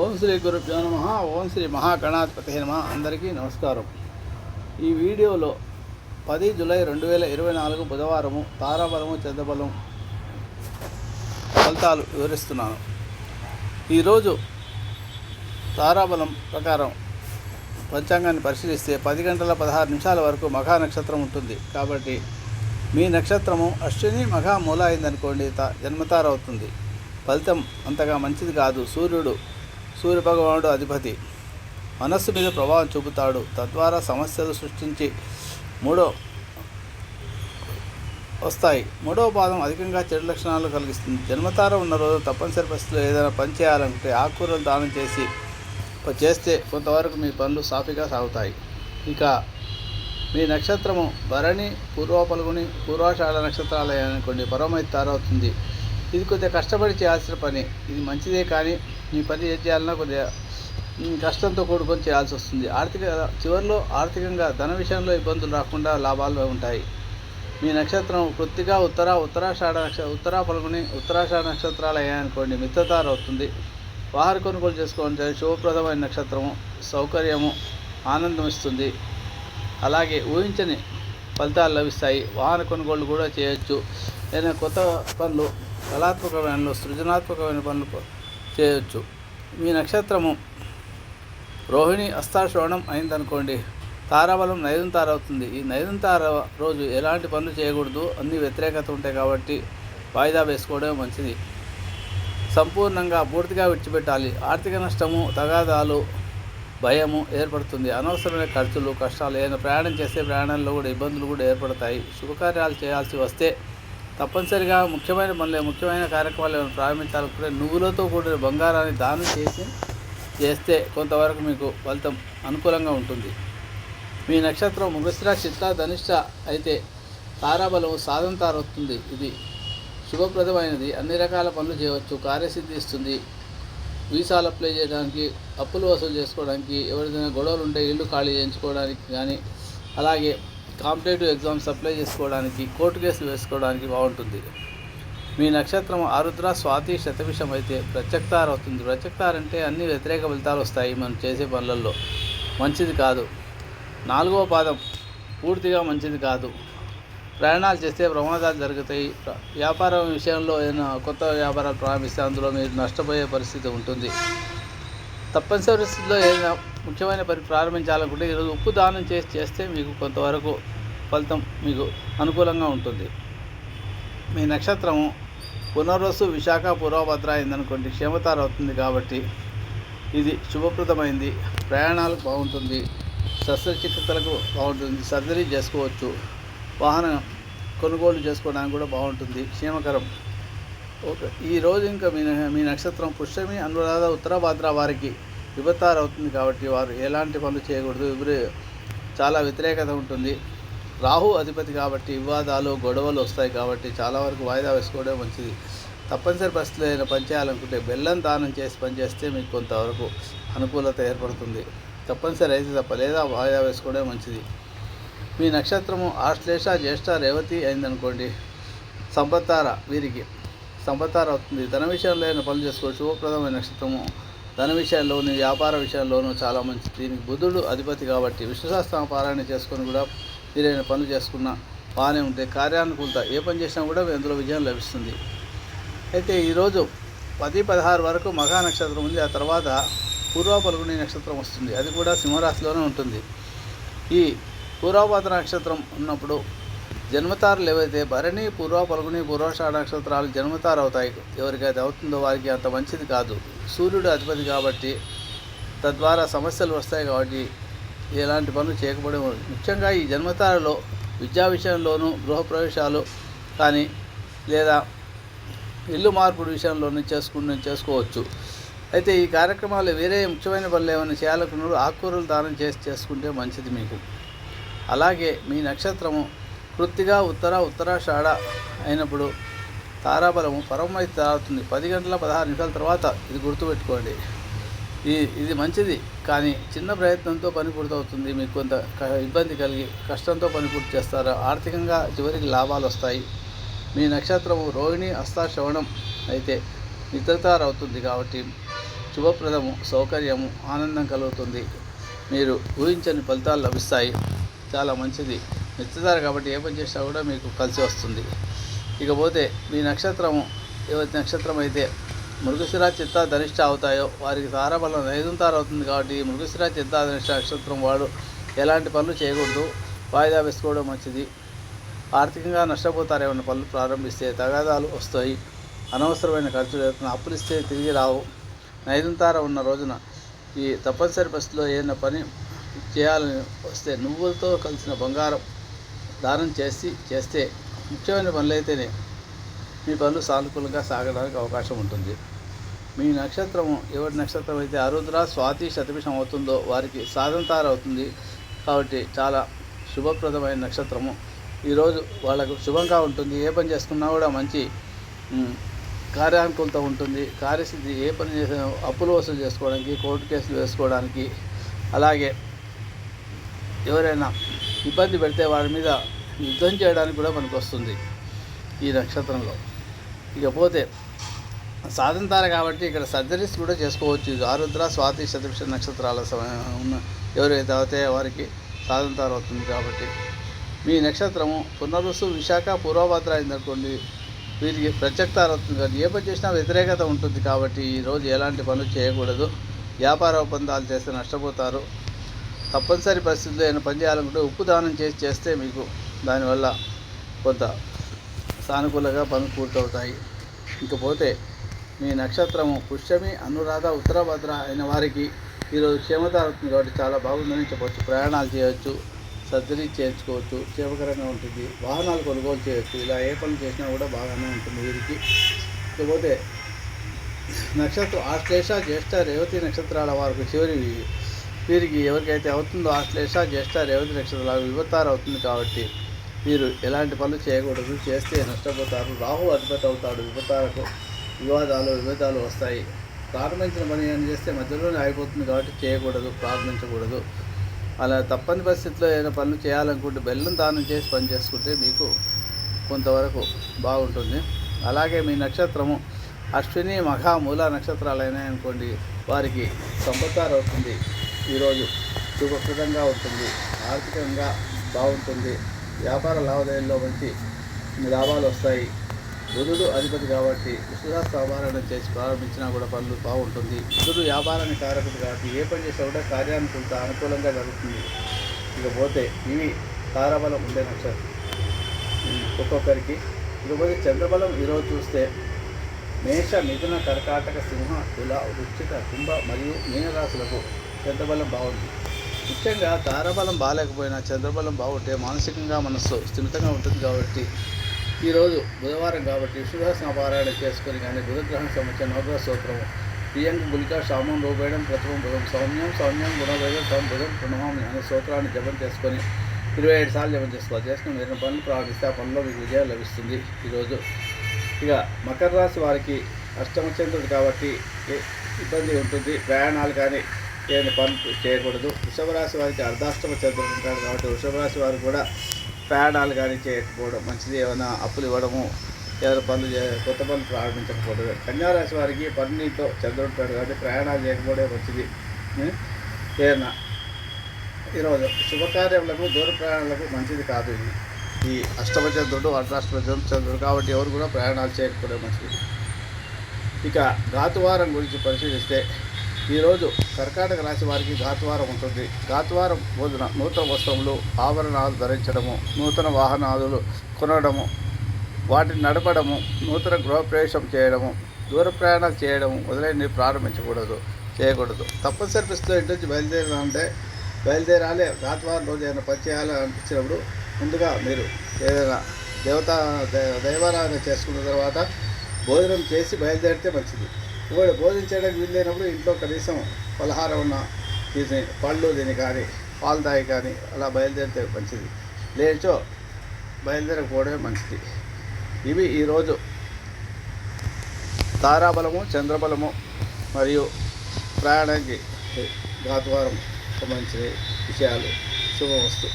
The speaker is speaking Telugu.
ఓం శ్రీ గురుభ్యో నమ ఓం శ్రీ మహాగణాధిపతి నమ. అందరికీ నమస్కారం. ఈ వీడియోలో పది జూలై రెండు వేల ఇరవై నాలుగు బుధవారము తారాబలము చంద్రబలం ఫలితాలు వివరిస్తున్నాను. ఈరోజు తారాబలం ప్రకారం పంచాంగాన్ని పరిశీలిస్తే పది గంటల పదహారు నిమిషాల వరకు మఘా నక్షత్రం ఉంటుంది. కాబట్టి మీ నక్షత్రము అశ్విని మఘా మూల అయిందనుకోండి తా జన్మతార అవుతుంది. ఫలితం అంతగా మంచిది కాదు. సూర్యుడు సూర్యభగవానుడు అధిపతి. మనస్సు మీద ప్రభావం చూపుతాడు. తద్వారా సమస్యలు సృష్టించి మూడో వస్తాయి. మూడవ పాదం అధికంగా చెడు లక్షణాలు కలిగిస్తుంది. జన్మతార ఉన్న రోజు తప్పనిసరి పరిస్థితుల్లో ఏదైనా పని చేయాలంటే ఆకుకూరలు దానం చేసి చేస్తే కొంతవరకు మీ పనులు సాఫీగా సాగుతాయి. ఇక మీ నక్షత్రము భరణి పూర్వ పలుగుని పూర్వాషాఢ నక్షత్రాలు కొన్ని పరమైతారవుతుంది ఇది కొద్దిగా కష్టపడి చేయాల్సిన పని. ఇది మంచిదే కానీ మీ పని ఏం చేయాలన్నా కొద్దిగా కష్టంతో కూడుకొని చేయాల్సి వస్తుంది. ఆర్థిక చివరిలో ఆర్థికంగా ధన విషయంలో ఇబ్బందులు రాకుండా లాభాలు ఉంటాయి. మీ నక్షత్రం కృత్తిగా ఉత్తర ఉత్తరాషాఢ నక్ష ఉత్తరా పలుగుని ఉత్తరాషాఢ నక్షత్రాలు అయ్యాయనుకోండి మిత్రతార అవుతుంది వాహన కొనుగోలు చేసుకోవాలంటే శుభప్రదమైన నక్షత్రము సౌకర్యము ఆనందం ఇస్తుంది. అలాగే ఊహించని ఫలితాలు లభిస్తాయి. వాహన కొనుగోలు కూడా చేయొచ్చు. లేదా కొత్త పనులు కళాత్మకమైన సృజనాత్మకమైన పనులు చేయొచ్చు. మీ నక్షత్రము రోహిణి అస్తాశ్రవణం అయిందనుకోండి తారాబలం నైదం అవుతుంది ఈ నైదం తార రోజు ఎలాంటి పనులు చేయకూడదు అన్ని వ్యతిరేకత ఉంటాయి కాబట్టి వాయిదా వేసుకోవడం మంచిది. సంపూర్ణంగా పూర్తిగా విడిచిపెట్టాలి. ఆర్థిక నష్టము తగాదాలు భయము ఏర్పడుతుంది. అనవసరమైన ఖర్చులు కష్టాలు ఏదైనా ప్రయాణం చేస్తే ప్రయాణంలో కూడా ఇబ్బందులు కూడా ఏర్పడతాయి. శుభకార్యాలు చేయాల్సి వస్తే తప్పనిసరిగా ముఖ్యమైన పనులు ముఖ్యమైన కార్యక్రమాలు ఏమైనా ప్రారంభించాలనుకుంటే నువ్వులతో కూడిన బంగారాన్ని దానం చేసి చేస్తే కొంతవరకు మీకు ఫలితం అనుకూలంగా ఉంటుంది. మీ నక్షత్రం మృగశిర చిత్త ధనిష్ట అయితే తారాబలం సాధన తారవుతుంది ఇది శుభప్రదమైనది. అన్ని రకాల పనులు చేయవచ్చు. కార్యసిద్ధి ఇస్తుంది. వీసాలు అప్లై చేయడానికి అప్పులు వసూలు చేసుకోవడానికి ఎవరిదైనా గొడవలు ఉంటే ఇల్లు ఖాళీ చేయించుకోవడానికి కానీ అలాగే కాంపిటేటివ్ ఎగ్జామ్స్ అప్లై చేసుకోవడానికి కోర్టు కేసులు వేసుకోవడానికి బాగుంటుంది. మీ నక్షత్రం ఆరుద్ర స్వాతి శతవిషం అయితే ప్రత్యక్తార అవుతుంది ప్రత్యక్తార అంటే అన్ని వ్యతిరేక ఫలితాలు వస్తాయి మనం చేసే పనులలో. మంచిది కాదు. నాలుగవ పాదం పూర్తిగా మంచిది కాదు. ప్రయాణాలు చేస్తే ప్రమాదాలు జరుగుతాయి. వ్యాపారం విషయంలో ఏదైనా కొత్త వ్యాపారాలు ప్రారంభిస్తే అందులో మీరు నష్టపోయే పరిస్థితి ఉంటుంది. తప్పనిసరి పరిస్థితుల్లో ఏదైనా ముఖ్యమైన పని ప్రారంభించాలనుకుంటే ఈరోజు ఉప్పు దానం చేసి చేస్తే మీకు కొంతవరకు ఫలితం మీకు అనుకూలంగా ఉంటుంది. మీ నక్షత్రము పునర్వసు విశాఖ పూర్వభద్ర అయిందనుకోండి క్షేమతార అవుతుంది కాబట్టి ఇది శుభప్రదమైంది. ప్రయాణాలకు బాగుంటుంది శస్త్రచికిత్సలకు బాగుంటుంది సర్జరీ చేసుకోవచ్చు వాహన కొనుగోలు చేసుకోవడానికి కూడా బాగుంటుంది క్షేమకరం. ఓకే. ఈ రోజు ఇంకా మీ మీ నక్షత్రం పుష్యమి అనురాధ ఉత్తరాభాద్ర వారికి విపత్తారు అవుతుంది కాబట్టి వారు ఎలాంటి పనులు చేయకూడదు. ఇప్పుడు చాలా వ్యతిరేకత ఉంటుంది. రాహు అధిపతి కాబట్టి వివాదాలు గొడవలు వస్తాయి కాబట్టి చాలా వరకు వాయిదా వేసుకోవడం మంచిది. తప్పనిసరి పరిస్థితులు ఏదైనా పని చేయాలనుకుంటే బెల్లం దానం చేసి పనిచేస్తే మీకు కొంతవరకు అనుకూలత ఏర్పడుతుంది. తప్పనిసరి అయితే తప్ప లేదా వాయిదా వేసుకోవడం మంచిది. మీ నక్షత్రము ఆశ్లేష జ్యేష్ఠ రేవతి అయిందనుకోండి సంపత్తార వీరికి. సంపత్తార అవుతుంది ధన విషయంలో ఏమైనా పనులు చేసుకోవచ్చు. శుభప్రదమైన నక్షత్రము. ధన విషయాల్లోని వ్యాపార విషయాల్లోనూ చాలా మంచిది. దీనికి బుధుడు అధిపతి కాబట్టి విష్ణుశాస్త్రం పారాయణ చేసుకొని కూడా మీరైనా పనులు చేసుకున్న బాగానే ఉంటే కార్యానుకూలత ఏ పని చేసినా కూడా అందులో విజయం లభిస్తుంది. అయితే ఈరోజు పది పదహారు వరకు మఘా నక్షత్రం ఉంది. ఆ తర్వాత పూర్వ పలుగుని నక్షత్రం వస్తుంది. అది కూడా సింహరాశిలోనే ఉంటుంది. ఈ పూర్వపాత నక్షత్రం ఉన్నప్పుడు జన్మతారలు ఏవైతే భరణి పూర్వ పలుగుని పూర్వాషాఢ నక్షత్రాలు జన్మతారు అవుతాయి ఎవరికైతే అవుతుందో వారికి అంత మంచిది కాదు. సూర్యుడు అధిపతి కాబట్టి తద్వారా సమస్యలు వస్తాయి కాబట్టి ఎలాంటి పనులు చేయకపోవడం ముఖ్యంగా ఈ జన్మతారలో విద్యా విషయంలోనూ గృహప్రవేశాలు కానీ లేదా ఇల్లు మార్పుడు విషయంలోనూ చేసుకుని చేసుకోవచ్చు. అయితే ఈ కార్యక్రమాలు వేరే ముఖ్యమైన పనులు ఏమైనా చేయాలనుకున్నప్పుడు ఆకుకూరలు దానం చేసి చేసుకుంటే మంచిది మీకు. అలాగే మీ నక్షత్రము వృత్తిగా ఉత్తర ఉత్తరాషాఢ అయినప్పుడు తారాబలము పరమై తారుతుంది. పది గంటల పదహారు నిమిషాల తర్వాత ఇది గుర్తుపెట్టుకోండి. ఈ ఇది మంచిది కానీ చిన్న ప్రయత్నంతో పని పూర్తవుతుంది. మీకు కొంత క- ఇబ్బంది కలిగి కష్టంతో పని పూర్తి చేస్తారు? ఆర్థికంగా చివరికి లాభాలు వస్తాయి. మీ నక్షత్రము రోహిణి హస్త శ్రవణం అయితే నిద్రతారవుతుంది కాబట్టి శుభప్రదము సౌకర్యము ఆనందం కలుగుతుంది. మీరు ఊహించని ఫలితాలు లభిస్తాయి. చాలా మంచిది. మెచ్చుతారు కాబట్టి ఏ పని చేసినా కూడా మీకు కలిసి వస్తుంది. ఇకపోతే మీ నక్షత్రము ఎవరి నక్షత్రం అయితే మృగశిర చిత్త ధనిష్ట అవుతాయో వారికి తారాబలం నైదుంతారు అవుతుంది కాబట్టి మృగశిర చిత్త ధనిష్ట నక్షత్రం వాడు ఎలాంటి పనులు చేయకూడదు. వాయిదా వేసుకోవడం మంచిది. ఆర్థికంగా నష్టపోతారేమన్న పనులు ప్రారంభిస్తే తగాదాలు వస్తాయి. అనవసరమైన ఖర్చులు అవుతున్న అప్పులు ఇస్తే తిరిగి రావు. నైదుంతార ఉన్న రోజున ఈ తప్పనిసరి పరిస్థితిలో ఏదైనా పని చేయాలని వస్తే నువ్వులతో కలిసిన బంగారం దానం చేసి చేస్తే ముఖ్యమైన పనులైతేనే మీ పనులు సానుకూలంగా సాగడానికి అవకాశం ఉంటుంది. మీ నక్షత్రము ఎవరి నక్షత్రం అయితే ఆరుద్ర స్వాతి శతభిషం అవుతుందో వారికి సాధంతార అవుతుంది. కాబట్టి చాలా శుభప్రదమైన నక్షత్రము. ఈరోజు వాళ్ళకు శుభంగా ఉంటుంది. ఏ పని చేసుకున్నా కూడా మంచి కార్యానుకూలత ఉంటుంది. కార్యసిద్ధి ఏ పని చేసినా అప్పులు వసూలు చేసుకోవడానికి కోర్టు కేసులు వేసుకోవడానికి అలాగే ఎవరైనా ఇబ్బంది పెడితే వారి మీద యుద్ధం చేయడానికి కూడా మనకు వస్తుంది ఈ నక్షత్రంలో. ఇకపోతే సాధంతార కాబట్టి ఇక్కడ సర్జరీస్ కూడా చేసుకోవచ్చు. ఆరుద్ర స్వాతి శతభిష నక్షత్రాల సమయం ఉన్న ఎవరైతే అవుతాయో వారికి సాధంతార అవుతుంది కాబట్టి. మీ నక్షత్రము పునరుసు విశాఖ పూర్వభద్ర అయిందనుకోండి వీరికి ప్రత్యక్తారు అవుతుంది కానీ ఏ పని చేసినా వ్యతిరేకత ఉంటుంది కాబట్టి ఈరోజు ఎలాంటి పనులు చేయకూడదు. వ్యాపార ఒప్పందాలు చేస్తే నష్టపోతారు. తప్పనిసరి పరిస్థితుల్లో ఏమైనా పని చేయాలనుకుంటే ఉప్పు దానం చేసి చేస్తే మీకు దానివల్ల కొంత సానుకూలంగా పనులు పూర్తవుతాయి. ఇకపోతే మీ నక్షత్రము పుష్యమి అనురాధ ఉత్తరభద్ర అయిన వారికి ఈరోజు క్షేమత అవుతుంది కాబట్టి చాలా బాగుందని చెప్పవచ్చు ప్రయాణాలు చేయవచ్చు సర్జరీ చేయించుకోవచ్చు క్షేమకరంగా ఉంటుంది. వాహనాలు కొనుగోలు చేయవచ్చు ఇలా ఏ పనులు చేసినా కూడా బాగానే ఉంటుంది వీరికి. ఇకపోతే నక్షత్రం ఆశ్లేష జ్యేష్ఠ రేవతి నక్షత్రాల వారికి చివరి వీరికి ఎవరికైతే అవుతుందో ఆశ్లేష జ్యేష్ఠ రేవతి నక్షత్రాల విభతారు అవుతుంది కాబట్టి మీరు ఎలాంటి పనులు చేయకూడదు. చేస్తే నష్టపోతారు. రాహు అధిపతి అవుతాడు. విభతారకు వివాదాలు విభేదాలు వస్తాయి. ప్రారంభించిన పని ఏం చేస్తే మధ్యలోనే ఆగిపోతుంది కాబట్టి చేయకూడదు ప్రారంభించకూడదు అలా తప్పని పరిస్థితిలో ఏదైనా పనులు చేయాలనుకుంటే బెల్లం దానం చేసి పని చేసుకుంటే మీకు కొంతవరకు బాగుంటుంది. అలాగే మీ నక్షత్రము అశ్విని మఘ మూల నక్షత్రాలు అయినాయనుకోండి వారికి సంపత్తారు అవుతుంది ఈరోజు శుభప్రదంగా ఉంటుంది ఆర్థికంగా బాగుంటుంది వ్యాపార లావాదేవీల్లో మంచి లాభాలు వస్తాయి. బుధుడు అధిపతి కాబట్టి విశ్వదాస్ వ్యాపారాన్ని చేసి ప్రారంభించినా కూడా పనులు బాగుంటుంది. బుధుడు వ్యాపారాన్ని కారకుడు కాబట్టి ఏ పని చేసినా కూడా కొంత అనుకూలంగా జరుగుతుంది. ఇకపోతే ఇవి తారాబలం ఉండే నక్షత్రం. ఒక్కొక్కరికి ఇకపోతే చంద్రబలం ఈరోజు చూస్తే మేష మిథున కర్కాటక సింహ తుల వృశ్చిక కుంభ మరియు మీనరాశులకు చంద్రబలం బాగుంది. ముఖ్యంగా తారాబలం బాగాలేకపోయినా చంద్రబలం బాగుంటే మానసికంగా మనస్సు స్థిమితంగా ఉంటుంది కాబట్టి ఈరోజు బుధవారం కాబట్టి విష్ణుదాసన పారాయణ చేసుకొని కానీ బుధగ్రహం సంబంధించిన నవగ్రహ సూత్రము ప్రియంక గులిక శామం రూపేయడం ప్రథమం బుధం సౌమ్యం సౌమ్యం గుణవేదం తం బుధం ప్రణమామి అనే సూత్రాన్ని జపం చేసుకొని ఇరవై ఏడు సార్లు జపం చేసుకోవాలి. చేసుకుని మీరు పనులు ప్రారంభిస్తే ఆ పనిలో మీకు విజయం లభిస్తుంది ఈరోజు. ఇక మకర రాశి వారికి అష్టమ చంద్రుడు కాబట్టి ఇబ్బంది ఉంటుంది. ప్రయాణాలు కానీ ఏమైనా పనులు చేయకూడదు. వృషభరాశి వారికి అర్ధాష్టమ చంద్రుడు ఉంటాడు కాబట్టి వృషభరాశి వారు కూడా ప్రయాణాలు కానీ చేయకపోవడం మంచిది. ఏమైనా అప్పులు ఇవ్వడము ఏదైనా పనులు చే కొత్త పనులు ప్రారంభించకపోవడం కన్యారాశి వారికి పన్నీతో చంద్రుడు ఉంటాడు కాబట్టి ప్రయాణాలు చేయకపోవడం మంచిది. ఏ? ఏదైనా ఈరోజు శుభకార్యములకు దూర ప్రయాణాలకు మంచిది కాదు ఇది. ఈ అష్టమ చంద్రుడు అర్ధాష్టమ చంద్రుడు కాబట్టి ఎవరు కూడా ప్రయాణాలు చేయకపోవడం మంచిది. ఇక ఘాతువారం గురించి పరిశీలిస్తే ఈరోజు కర్కాటక రాశి వారికి ఘాతువారం ఉంటుంది. ఘాతువారం రోజున నూతన వస్త్రములు ఆభరణాలు ధరించడము నూతన వాహనాలు కొనడము వాటిని నడపడము నూతన గృహప్రవేశం చేయడము దూర ప్రయాణాలు చేయడము మొదలైనవి ప్రారంభించకూడదు చేయకూడదు. తప్పనిసరి పరిస్థితిలో ఇంటి నుంచి బయలుదేరాలంటే బయలుదేరాలి. ఘాతువారం రోజు ఏదైనా పని చేయాలని అనిపించినప్పుడు ముందుగా మీరు ఏదైనా దేవత దే- దైవారాధన చేసుకున్న తర్వాత భోజనం చేసి బయలుదేరితే మంచిది. భోజనం చేయడానికి వీళ్ళైనప్పుడు ఇంట్లో కనీసం పలహారం ఉన్న తీసి పళ్ళు తిని కానీ పాలు తాగి కానీ అలా బయలుదేరితే మంచిది. లేచో బయలుదేరకపోవడమే మంచిది. ఇవి ఈరోజు తారాబలము చంద్రబలము మరియు ప్రయాణానికి ఘాతువారం సంబంధించిన విషయాలు. శుభవస్తు